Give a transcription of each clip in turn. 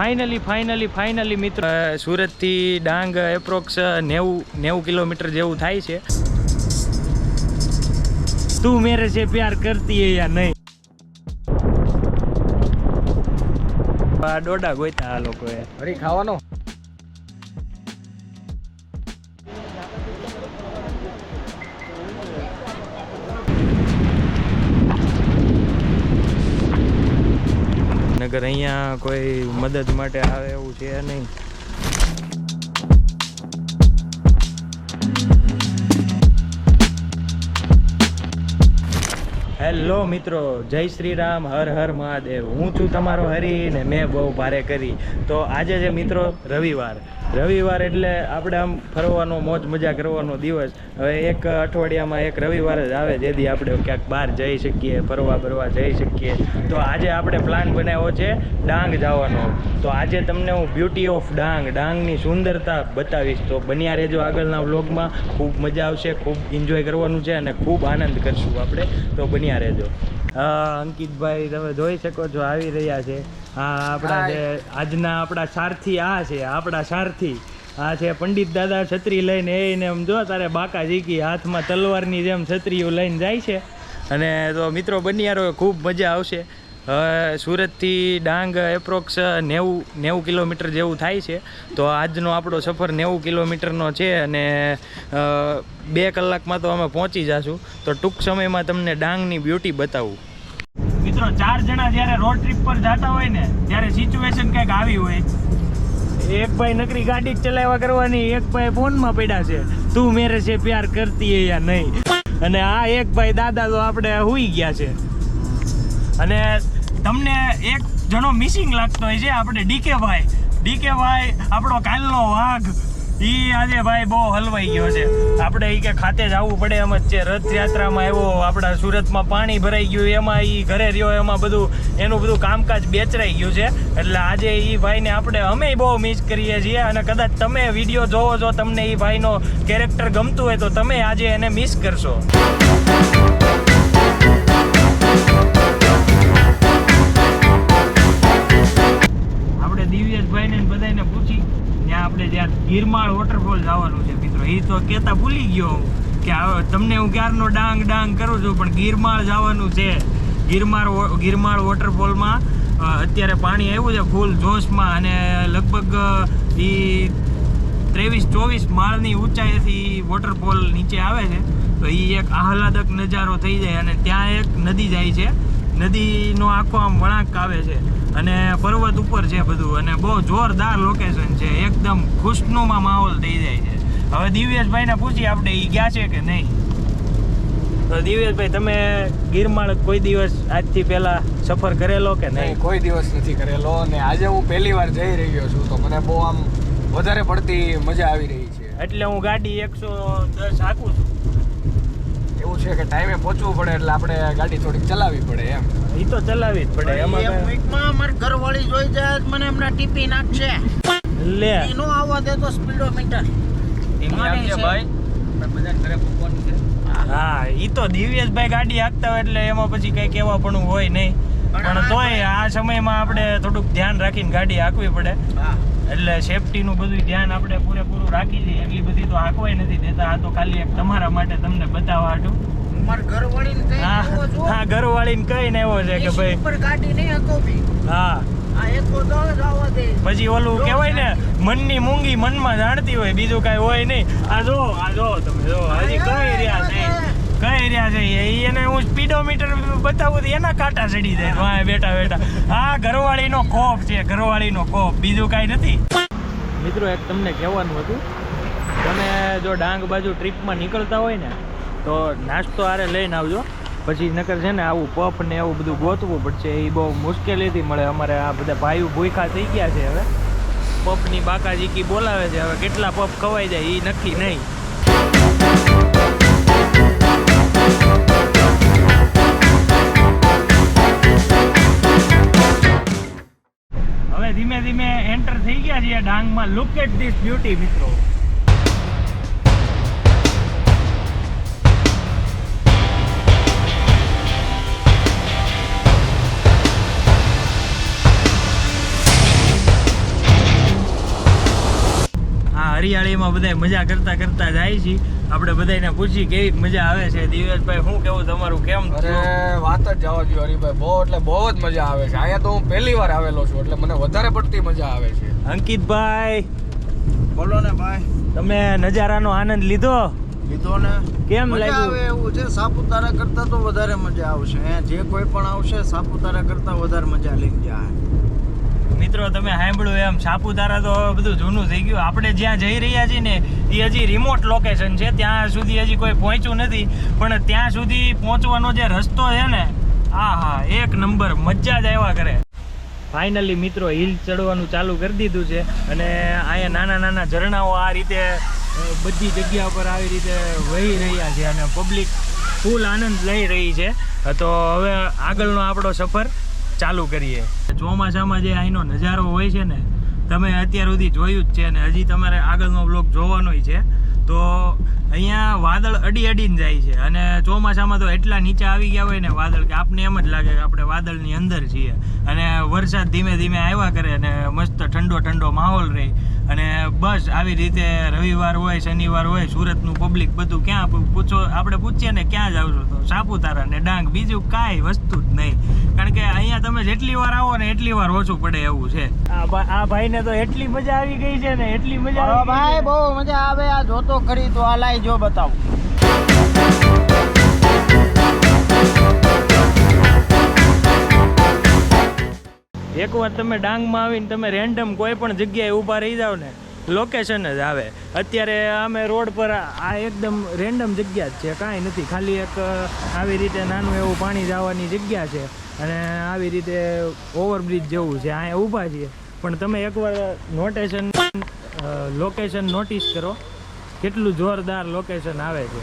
Finally finally finally મિત્રો. સુરતથી Dang approx નેવું નેવું કિલોમીટર જેવું થાય છે. તું મેરે છે પ્યાર કરતી હે યા નહીં. આ ડોડા ગોઈતા આ લોકોએ. હરી ખાવાનો? નગર અહીંયા કોઈ મદદ માટે આવે એવું છે નહીં. હેલો મિત્રો, જય શ્રી રામ, હર હર મહાદેવ. હું છું તમારો હરી ને મેં બહુ ભારે કરી. તો આજે જે મિત્રો, રવિવાર. રવિવાર એટલે આપણે આમ ફરવાનો, મોજ મજા કરવાનો દિવસ. હવે એક અઠવાડિયામાં એક રવિવાર જ આવે, જેથી આપણે ક્યાંક બહાર જઈ શકીએ, ફરવા ફરવા જઈ શકીએ. તો આજે આપણે પ્લાન બનાવ્યો છે ડાંગ જવાનો. તો આજે તમને હું બ્યુટી ઓફ ડાંગ, ડાંગની સુંદરતા બતાવીશ. તો બન્યા રહેજો આગળના વ્લોગમાં ખૂબ મજા આવશે, ખૂબ એન્જોય કરવાનું છે અને ખૂબ આનંદ કરશું આપણે. તો બન્યા રહેજો હા અંકિતભાઈ તમે જોઈ શકો છો આવી રહ્યા છે. હા આપણા જે આજના આપણા સારથી આ છે આપણા સારથી. આ છે પંડિત દાદા છત્રી લઈને એને એમ જો તારે બાકા જીકી હાથમાં તલવારની જેમ છત્રીઓ લઈને જાય છે. અને તો મિત્રો બન્યારો ખૂબ મજા આવશે. સુરતથી ડાંગ એપ્રોક્સ નેવું નેવું કિલોમીટર જેવું થાય છે. તો આજનો આપણો સફર નેવું કિલોમીટરનો છે અને બે કલાકમાં તો અમે પહોંચી જશું. તો ટૂંક સમયમાં તમને ડાંગની બ્યુટી બતાવું. મિત્રો, ચાર જણા જ્યારે રોડ ટ્રીપ પર જતા હોય ને, ત્યારે સિચ્યુએશન કંઈક આવી હોય. એક ભાઈ નકરી ગાડી ચલાવવા કરવાની, એક ભાઈ ફોનમાં પડ્યા છે. તું મેરે છે પ્યાર કરતી યા નહીં? અને આ એક ભાઈ દાદા તો આપણે હુઈ ગયા છે. અને તમને એક જણો મિસિંગ લાગતો હોય છે, આપણે ડીકે ભાઈ. ડીકે ભાઈ, આપણો કાલનો વાઘ. ઈ આજે ભાઈ બહુ હલવાઈ ગયો છે. આપણે ઈ કે ખાતે જ આવવું પડે એમ જ છે. રથયાત્રામાં આવ્યો આપણા સુરતમાં પાણી ભરાઈ ગયું, એમાં ઈ ઘરે રહ્યો, એમાં બધું, એનું બધું કામકાજ બેચરાઈ ગયું છે. એટલે આજે ઈ ભાઈને આપણે અમે બહુ મિસ કરીએ છીએ અને કદાચ તમે વીડિયો જોવો છો તમને ઈ ભાઈનો કેરેક્ટર ગમતું હોય તો તમે આજે એને મિસ કરશો. ગિરમાળ વોટરફોલ જવાનું છે મિત્રો. એ તો કહેતા ભૂલી ગયો હું કે તમને હું ક્યારનો ડાંગ ડાંગ કરું છું, પણ ગિરમાળ જવાનું છે. ગિરમાળ ગિરમાળ વોટરફોલમાં અત્યારે પાણી આવ્યું છે ફૂલ જોશમાં અને લગભગ એ ત્રેવીસ ચોવીસ માળની ઊંચાઈથી વોટરફોલ નીચે આવે છે. તો એ એક આહલાદક નજારો થઈ જાય અને ત્યાં એક નદી જાય છે. નદીનો આખો આમ વળાંક આવે છે અને પર્વત ઉપર છે બધું અને બહુ જોરદાર લોકેશન છે. એકદમ ખુશનુમાં માહોલ થઈ જાય છે. હવે દિવ્યેશભાઈને પૂછી આપણે એ ગયા છે કે નહીં? તો દિવ્યેશભાઈ તમે ગિરમાળ કોઈ દિવસ આજથી પહેલા સફર કરેલો કે નહીં નહીં? કોઈ દિવસ નથી કરેલો અને આજે હું પહેલી વાર જઈ રહ્યો છું તો મને બહુ આમ વધારે પડતી મજા આવી રહી છે. એટલે હું ગાડી એકસો દસ હાંકું છું. એવું છે કે ટાઈમે પહોંચવું પડે એટલે આપણે ગાડી થોડીક ચલાવવી પડે એમ. એ તો ચલાવવી જ પડે એમાં એક વીકમાં અમારી ઘરવાળી જોઈ જાય મને હમણાં ટીપી નાખશે. લે. એનો આવવા દે તો સ્પીડોમીટર હા ઈ તો દિવ્યેશભાઈ ગાડી હાંકતા હોય એટલે એમાં પછી કઈ કહેવા પણ હોય નહીં. પણ તોય આ સમયમાં આપણે થોડુંક ધ્યાન રાખીને ગાડી હાંકવી પડે. હા. એટલે સેફટીનું બધું ધ્યાન આપણે પૂરેપૂરું રાખી દઈએ એટલી બધી તો હાંકવાય નથી દેતા. આ તો ખાલી એક તમારા માટે તમને બતાવવા હાટું. મારી ઘરવાળીને કઈ હા એવો હા છે કે ભાઈ ગાડી નહીં હકોવી હા. પછી ઓલું કેવાય ને મનની મૂંગી મનમાં જાણતી હોય બીજું કાંઈ હોય નહીં. આ જો આ જો તમે જો હજી કઈ રહ્યા છે? કઈ રહ્યા છે? એને હું સ્પીડોમીટર બતાવું તો એના કાંટા ચડી જાય. વાંહે બેઠા બેઠા. આ ઘરવાળીનો કોપ છે, ઘરવાળીનો કોપ. બીજું કાંઈ નથી. મિત્રો, એક તમને કહેવાનું હતું. તમે જો ડાંગ બાજુ ટ્રીપમાં નીકળતા હોય ને, તો નાસ્તો આરે લઈને આવજો. પછી નકર છે ને, આવું પફ ને એવું બધું ગોતવું પડશે. એ બહુ મુશ્કેલીથી મળે. અમારે આ બધા ભાઈઓ ભૂખા થઈ ગયા છે હવે. પફની બાકાજીકી બોલાવે છે. હવે કેટલા પફ ખવાઈ જાય એ નક્કી નહીં. ધીમે એન્ટર થઈ ગયા છીએ ડાંગમાં. લુક એટ ધીસ બ્યુટી મિત્રો. હરિયાળીમાં બધા મજા કરતા કરતા જાય છે. આપણે બધાને પૂછી કેવી મજા આવે છે. દિવેશભાઈ શું કેવું તમારું? કેમ અરે વાત જ જવા દો હરિભાઈ. બહુ એટલે બહુ જ મજા આવે છે. અહીંયા તો હું પહેલી વાર આવેલો છું એટલે મને વધારે પડતી મજા આવે છે. અંકિતભાઈ. બોલો ને ભાઈ. તમે નજારાનો આનંદ લીધો? લીધો ને? કેમ મજા લાગ્યું? આવે એવું છે. સાપુતારા કરતા તો વધારે મજા આવશે. જે કોઈ પણ આવશે સાપુતારા કરતા વધારે મજા લઈને જાય. મિત્રો, તમે સાંભળ્યું એમ, સાપુતારા તો બધું જૂનું થઈ ગયું. આપણે જ્યાં જઈ રહ્યા છીએ ને, એ હજી રિમોટ લોકેશન છે. ત્યાં સુધી હજી કોઈ પહોંચ્યું નથી. પણ ત્યાં સુધી પહોંચવાનો જે રસ્તો છે ને આ હા એક નંબર, મજા જ આવ્યા કરે. ફાઇનલી મિત્રો, હિલ ચડવાનું ચાલુ કરી દીધું છે અને અહીંયા નાના નાના ઝરણાઓ આ રીતે બધી જગ્યા પર આવી રીતે વહી રહ્યા છે અને પબ્લિક ફૂલ આનંદ લઈ રહી છે. તો હવે આગળનો આપણો સફર ચાલુ કરીએ. ચોમાસામાં જે અહીંનો નજારો હોય છે ને, તમે અત્યાર સુધી જોયું જ છે અને હજી તમારે આગળનો બ્લોક જોવાનો છે. તો અહીંયા વાદળ અડી અડીને જાય છે અને ચોમાસામાં તો એટલા નીચે આવી ગયા હોય ને વાદળ કે આપને એમ જ લાગે કે આપણે વાદળની અંદર છીએ. અને વરસાદ ધીમે ધીમે આવ્યા કરે અને મસ્ત ઠંડો ઠંડો માહોલ રહે. અને બસ આવી રીતે રવિવાર હોય શનિવાર હોય સુરતનું પબ્લિક બધું ક્યાં પૂછો આપણે પૂછીએ ને ક્યાં જાવ છો તો સાપુતારા ને ડાંગ. બીજું કાંઈ વસ્તુ જ નહીં. કારણ કે અહીંયા તમે જેટલી વાર આવો ને એટલી વાર ઓછું પડે એવું છે. આ ભાઈ ને ભાઈને તો એટલી મજા આવી ગઈ છે ને એટલી મજા ભાઈ બહુ મજા આવે. આ જોતો ખરી તો આ લાઈ જો બતાવું. એકવાર તમે ડાંગમાં આવીને તમે રેન્ડમ કોઈ પણ જગ્યાએ ઊભા રહી જાવ ને લોકેશન જ આવે. અત્યારે અમે રોડ પર આ એકદમ રેન્ડમ જગ્યા જ છે, કાંઈ નથી. ખાલી એક આવી રીતે નાનું એવું પાણી જવાની જગ્યા છે અને આવી રીતે ઓવરબ્રિજ જેવું છે. અહીંયા ઊભા છીએ. પણ તમે એકવાર નોટેશન લોકેશન નોટિસ કરો. કેટલું જોરદાર લોકેશન આવે છે.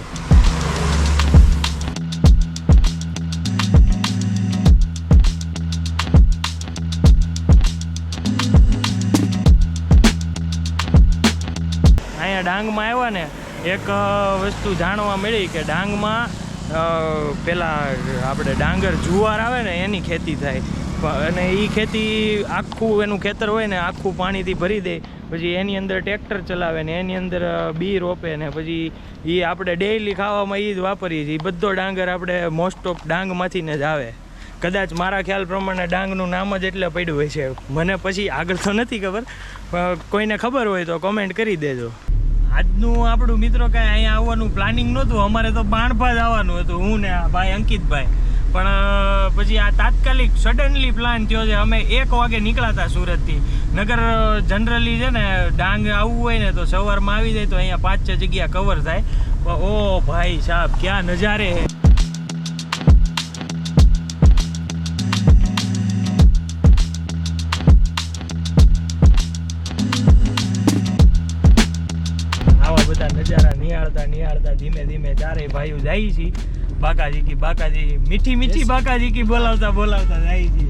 ડાંગમાં આવ્યા ને, એક વસ્તુ જાણવા મળી કે ડાંગમાં પેલા આપણે ડાંગર જુવાર આવે ને, એની ખેતી થાય. અને એ ખેતી આખું એનું ખેતર હોય ને, આખું પાણીથી ભરી દે. પછી એની અંદર ટ્રેક્ટર ચલાવે ને, એની અંદર બી રોપે ને, પછી એ આપણે ડેઈલી ખાવામાં એ જ વાપરીએ છીએ. બધો ડાંગર આપણે મોસ્ટ ઓફ ડાંગમાંથી ને જ આવે. કદાચ મારા ખ્યાલ પ્રમાણે ડાંગનું નામ જ એટલે પડ્યું હોય છે. મને પછી આગળ તો નથી ખબર કોઈને ખબર હોય તો કોમેન્ટ કરી દેજો. આજનું આપણું મિત્રો કાંઈ અહીંયા આવવાનું પ્લાનિંગ નહોતું. અમારે તો બાણભા જ આવવાનું હતું. હું ને ભાઈ અંકિતભાઈ. પણ પછી આ તાત્કાલિક સડનલી પ્લાન થયો છે. અમે એક વાગે નીકળ્યા હતા સુરતથી. નગર જનરલી છે ને, ડાંગ આવવું હોય ને તો સવારમાં આવી જાય તો અહીંયા પાંચ છ જગ્યા કવર થાય. ઓ ભાઈ સાહેબ, ક્યાં નજારે હે નિહાળતા નિહાળતા ધીમે ધીમે ચારેય ભાઈઓ જાય છે. બાકાજી કી બાકાજી મીઠી મીઠી બાકાજી કી બોલાવતા બોલાવતા જાય છે.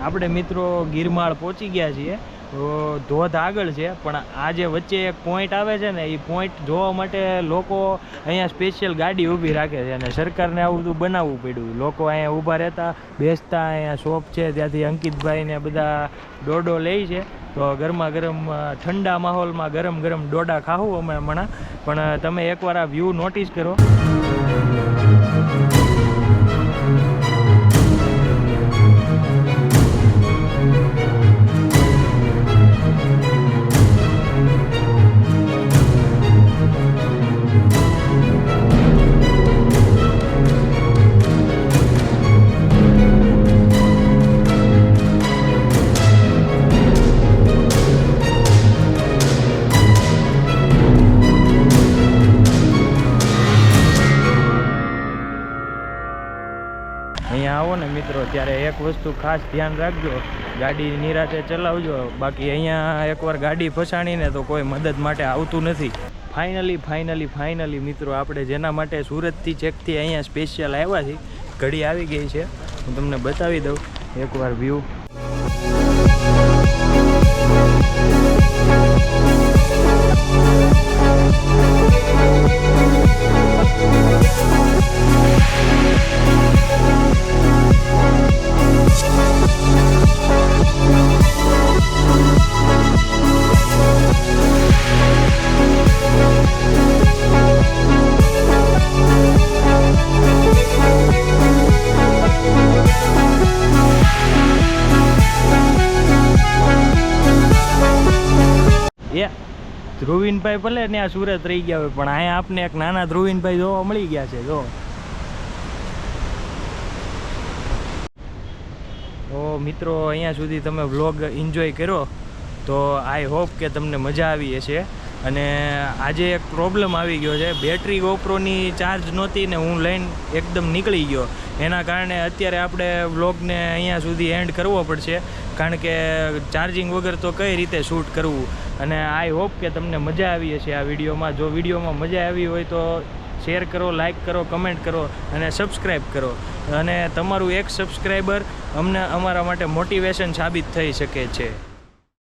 આપણે મિત્રો ગિરમાળ પહોંચી ગયા છીએ. તો ધોધ આગળ છે, પણ આ જે વચ્ચે એક પોઈન્ટ આવે છે ને, એ પોઈન્ટ જોવા માટે લોકો અહીંયા સ્પેશિયલ ગાડી ઊભી રાખે છે અને સરકારને આવું બધું બનાવવું પડ્યું. લોકો અહીંયા ઊભા રહેતા, બેસતા, અહીંયા શોપ છે, ત્યાંથી અંકિતભાઈને બધા ડોડો લે છે. તો ગરમા ગરમ ઠંડા માહોલમાં ગરમ ગરમ ડોડા ખાવું અમે હમણાં. પણ તમે એકવાર આ વ્યૂ નોટિસ કરો. ત્યારે એક વસ્તુ ખાસ ધ્યાન રાખજો, ગાડી નિરાતે ચલાવજો, બાકી અહીંયા એકવાર ગાડી ફસાણીને તો કોઈ મદદ માટે આવતું નથી. ફાઇનલી ફાઇનલી ફાઇનલી મિત્રો, આપણે જેના માટે સુરતથી, ચેકથી અહીંયા સ્પેશિયલ આવ્યા છે ઘડી આવી ગઈ છે. હું તમને બતાવી દઉં, એકવાર વ્યૂ ધ્રુવીનભાઈ ભલે આ સુરત રહી ગયા હોય, પણ અહીંયા આપને એક નાના ધ્રુવીનભાઈ જોવા મળી ગયા છે, જો. મિત્રો, અહીંયા સુધી તમે વ્લોગ એન્જોય કર્યો, તો આઈ હોપ કે તમને મજા આવી હશે. અને આજે એક પ્રોબ્લેમ આવી ગયો છે. બેટરી ગોપ્રોની ચાર્જ નહોતી ને હું લઈને એકદમ નીકળી ગયો. એના કારણે અત્યારે આપણે વ્લોગને અહીંયા સુધી એન્ડ કરવો પડશે. કારણ કે ચાર્જિંગ વગર તો કઈ રીતે શૂટ કરવું? અને આઈ હોપ કે તમને મજા આવી હશે આ વિડીયોમાં. જો વિડીયોમાં મજા આવી હોય તો શેર કરો લાઇક કરો કમેન્ટ કરો અને સબસ્ક્રાઈબ કરો. અને તમારું એક સબસ્ક્રાઈબર અમને અમારા માટે મોટિવેશન સાબિત થઈ શકે છે.